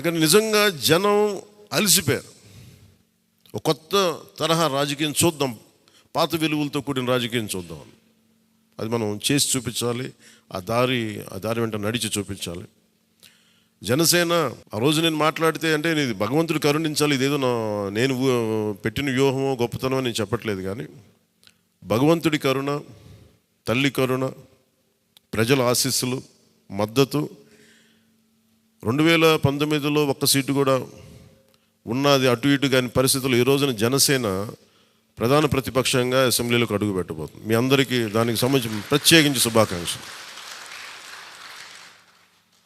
కానీ నిజంగా జనం అలసిపోయారు. ఒక కొత్త తరహా రాజకీయం చూద్దాం. పాత విలువలతో కూడిన రాజకీయం చూద్దాం అది మనం చేసి చూపించాలి. ఆ దారి ఆ దారి వెంట నడిచి చూపించాలి. జనసేన ఆ రోజు నేను మాట్లాడితే అంటే ఇది భగవంతుడు కరుణించాలి ఇదేదో నా నేను పెట్టిన వ్యూహమో గొప్పతనమో నేను చెప్పట్లేదు కానీ భగవంతుడి కరుణ తల్లి కరుణ ప్రజల ఆశీస్సులు మద్దతు రెండు వేల పంతొమ్మిదిలో ఒక్క సీటు కూడా ఉన్నది అటు ఇటు కాని పరిస్థితులు ఈ రోజున జనసేన ప్రధాన ప్రతిపక్షంగా అసెంబ్లీలోకి అడుగు పెట్టబోతుంది. మీ అందరికీ దానికి సంబంధించి ప్రత్యేకించి శుభాకాంక్షలు.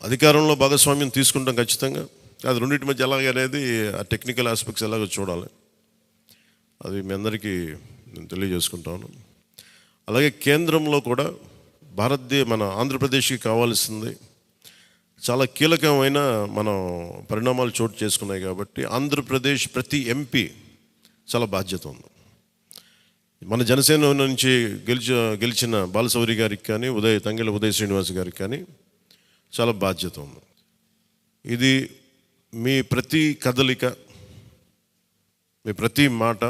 అధికారంలో భాగస్వామ్యం తీసుకుంటాం ఖచ్చితంగా. అది రెండింటి మధ్య ఎలాగ అనేది ఆ టెక్నికల్ ఆస్పెక్ట్స్ ఎలాగో చూడాలి. అది మీ అందరికీ నేను తెలియజేసుకుంటాను అలాగే కేంద్రంలో కూడా భారతదేశ మన ఆంధ్రప్రదేశ్కి కావాల్సింది చాలా కీలకమైన మనం పరిణామాలు చోటు చేసుకున్నాయి కాబట్టి ఆంధ్రప్రదేశ్ ప్రతి ఎంపీ చాలా బాధ్యత ఉంది. మన జనసేన నుంచి గెలిచి గెలిచిన బాలసౌరి గారికి కానీ ఉదయ్ తంగెల ఉదయ్ శ్రీనివాస్ గారికి కానీ చాలా బాధ్యత ఉంది. ఇది మీ ప్రతి కదలిక మీ ప్రతి మాట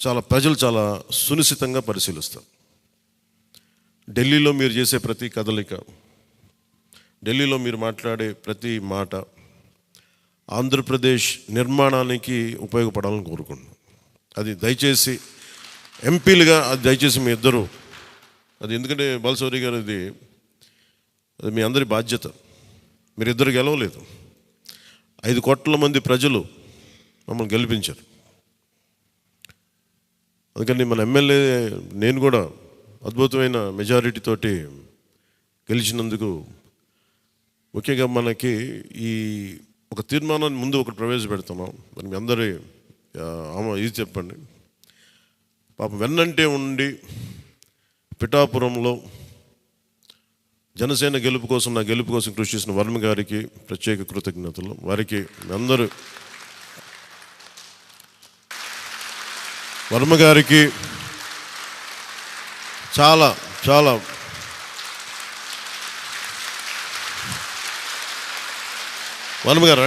చాలా ప్రజలు చాలా సునిశ్చితంగా పరిశీలిస్తారు. ఢిల్లీలో మీరు చేసే ప్రతి కదలిక ఢిల్లీలో మీరు మాట్లాడే ప్రతి మాట ఆంధ్రప్రదేశ్ నిర్మాణానికి ఉపయోగపడాలని కోరుకుంటున్నాను అది దయచేసి ఎంపీలుగా అది దయచేసి మీ ఇద్దరు అది ఎందుకంటే బాలసౌరి గారు ఇది అది మీ అందరి బాధ్యత. మీరిద్దరు గెలవలేదు. ఐదు కోట్ల మంది ప్రజలు మమ్మల్ని గెలిపించారు. అందుకని మన ఎమ్మెల్యే నేను కూడా అద్భుతమైన మెజారిటీ తోటి గెలిచినందుకు ముఖ్యంగా మనకి ఈ ఒక తీర్మానాన్ని ముందు ఒకటి ప్రవేశపెడుతున్నాం. మరి మీ అందరి ఆమె ఇది చెప్పండి. పాపం వెన్నంటే ఉండి పిఠాపురంలో జనసేన గెలుపు కోసం నా గెలుపు కోసం కృషి చేసిన వర్మ గారికి ప్రత్యేక కృతజ్ఞతలు. వారికి మీ అందరూ వర్మ గారికి చాలా చాలా వనము గారా